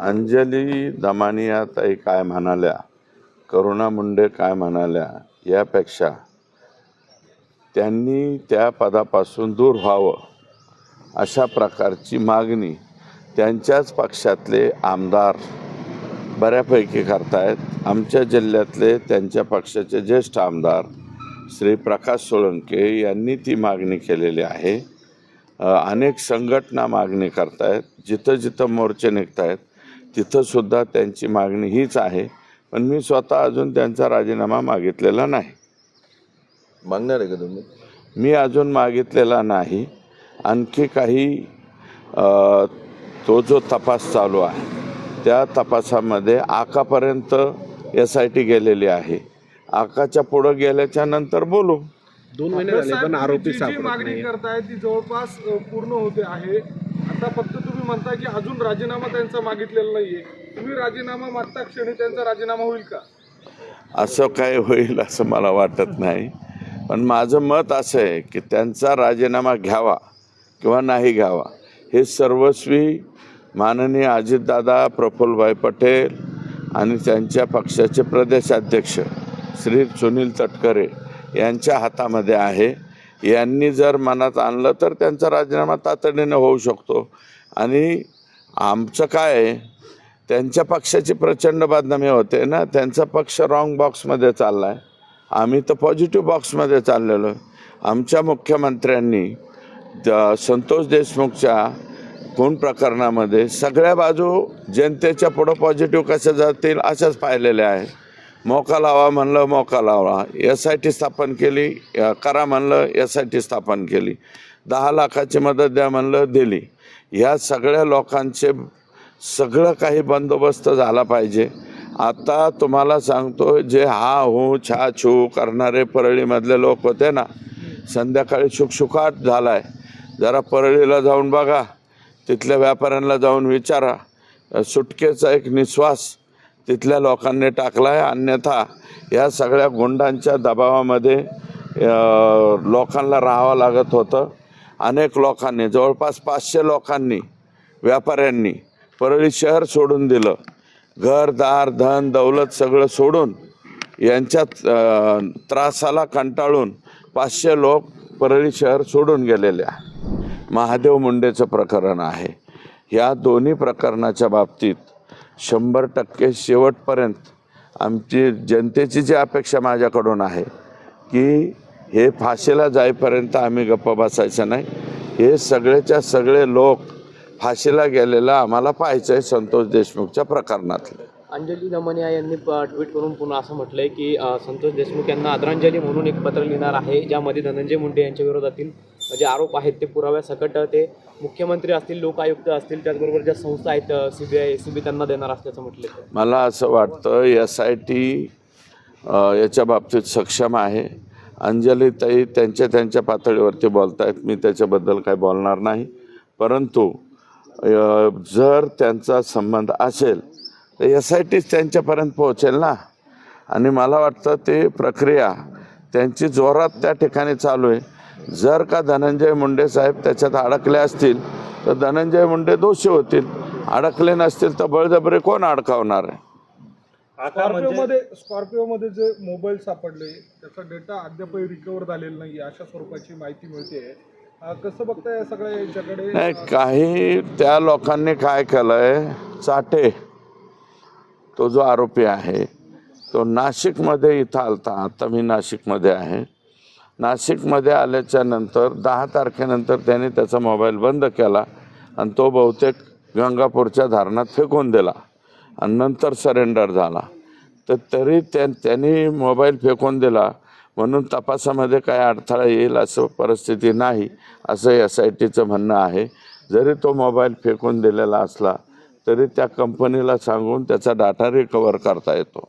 अंजली दमानिया ताई काय म्हणाल्या? करुणा मुंडे काय म्हणाल्या? यापेक्षा त्यांनी त्या पदापासून दूर व्हावं अशा प्रकारची मागणी त्यांच्याच पक्षातले आमदार बऱ्यापैकी करतायत. आमच्या जिल्ह्यातले त्यांच्या पक्षाचे ज्येष्ठ आमदार श्री प्रकाश सोळंके यांनी ती मागणी केलेली आहे. अनेक संघटना मागणी करतायत. जिथं जिथं मोर्चे निघत आहेत तिथंसुद्धा त्यांची मागणी हीच आहे. पण मी स्वतः अजून त्यांचा राजीनामा मागितलेला नाही. मागणार आहे का तुम्ही? मी अजून मागितलेला नाही. आणखी काही तो जो तपास चालू आहे त्या तपासामध्ये आकापर्यंत एस आय टी गेलेली आहे. आकाच्या पुढं गेल्याच्यानंतर बोलू. दोन महिने झाले पण आरोपी सापडत मागणी नाही करताय ती जवळपास अ, पूर्ण होते आहे. आता फक्त तुम्ही म्हणता की अजून राजीनामा त्यांचा मागितलेला नाहीये. तुम्ही राजीनामा मागता क्षणी त्यांचा राजीनामा होईल का? असं काय होईल असं मला वाटत नाही. पण माझं मत असं आहे की त्यांचा राजीनामा घ्यावा किंवा नाही घ्यावा हे सर्वस्वी माननीय अजितदादा प्रफुल्लभाई पटेल आणि त्यांच्या पक्षाचे प्रदेशाध्यक्ष श्री सुनील तटकरे यांच्या हातामध्ये आहे. यांनी जर मनात आणलं तर त्यांचा राजीनामा तातडीनं होऊ शकतो. आणि आमचं काय आहे त्यांच्या पक्षाची प्रचंड बदनामी होते ना त्यांचा पक्ष रॉंग बॉक्समध्ये चालला आहे आम्ही तर पॉझिटिव्ह बॉक्समध्ये चाललेलो आहे. आमच्या मुख्यमंत्र्यांनी संतोष देशमुखच्या खून प्रकरणामध्ये सगळ्या बाजू जनतेच्या पुढं पॉझिटिव्ह कशा जातील अशाच पाहिलेल्या आहे मोका लावा म्हणलं मोका लावा. एस आय टी स्थापन केली करा म्हणलं एस आय टी स्थापन केली. दहा लाखाची मदत द्या म्हणलं दिली. ह्या सगळ्या लोकांचे सगळं काही बंदोबस्त झाला पाहिजे. आता तुम्हाला सांगतो जे हा हू छा छू करणारे परळीमधले लोक होते ना संध्याकाळी शुकशुकाट झाला आहे जरा परळीला जाऊन बघा तिथल्या व्यापाऱ्यांना जाऊन विचारा. सुटकेचा एक निश्वास तिथल्या लोकांनी टाकला आहे अन्यथा या सगळ्या गुंडांच्या दबावामध्ये लोकांना राहावं लागत होतं. अनेक लोकांनी जवळपास पाचशे लोकांनी व्यापाऱ्यांनी परळी शहर सोडून दिलं. घरदार धन दौलत सगळं सोडून यांच्या त्रासाला कंटाळून पाचशे लोक परळी शहर सोडून गेलेले आहे. महादेव मुंडेचं प्रकरण आहे. ह्या दोन्ही प्रकरणाच्या बाबतीत शंभर टक्के शेवटपर्यंत आमची जनतेची जी अपेक्षा माझ्याकडून आहे की हे फाशीला जाईपर्यंत आम्ही गप्प बसायचं नाही. हे सगळेच्या सगळे लोक फाशीला गेलेला आम्हाला पाहायचं आहे संतोष देशमुखच्या प्रकरणातलं. अंजली दमनिया यांनी ट्विट करून पुन्हा असं म्हटलंय की संतोष देशमुख यांना आदरांजली म्हणून एक पत्र लिहिणार आहे ज्यामध्ये धनंजय मुंडे यांच्या विरोधातील जे आरोप आहेत ते पुराव्यासकट ते मुख्यमंत्री असतील लोकायुक्त असतील त्याचबरोबर ज्या संस्था आहेत सीबीआय सी बी त्यांना देणार असल्याचं म्हटलं. मला असं वाटतं एस आय टी याच्या बाबतीत सक्षम आहे. अंजलीताई त्यांच्या त्यांच्या पातळीवरती बोलत आहेत मी त्याच्याबद्दल काही बोलणार नाही. परंतु जर त्यांचा संबंध असेल तर एस आय टीच त्यांच्यापर्यंत पोहोचेल ना. आणि मला वाटतं ते प्रक्रिया त्यांची जोरात त्या ठिकाणी चालू आहे. जर का धनंजय मुंडे साहेब त्याच्यात अडकले असतील तर धनंजय मुंडे दोषी होतील. अडकले नसतील तर बळजबरी कोण अडकावणार? आहे स्कॉर्पिओमध्ये स्कॉर्पिओमध्ये जे मोबाईल सापडले त्याचा डेटा अद्यापही रिकवर झालेला नाही अशा स्वरूपाची माहिती मिळते. कसं बघताय या सगळ्या याच्याकडे? नाही काही त्या लोकांनी काय केलंय? चाटे. तो जो आरोपी आहे तो नाशिकमध्ये इथं आलता आता मी नाशिकमध्ये आहे. नाशिकमध्ये आल्याच्यानंतर दहा तारखेनंतर त्याने त्याचा मोबाईल बंद केला आणि तो बहुतेक गंगापूरच्या धारणात फेकून दिला आणि नंतर सरेंडर झाला. तर तरी त्या त्यांनी मोबाईल फेकून दिला. म्हणून तपासामध्ये काय अडथळा येईल असं परिस्थिती नाही असं एस आय टीचं म्हणणं आहे. जरी तो मोबाईल फेकून दिलेला असला तरी त्या कंपनीला सांगून त्याचा डाटा रिकवर करता येतो.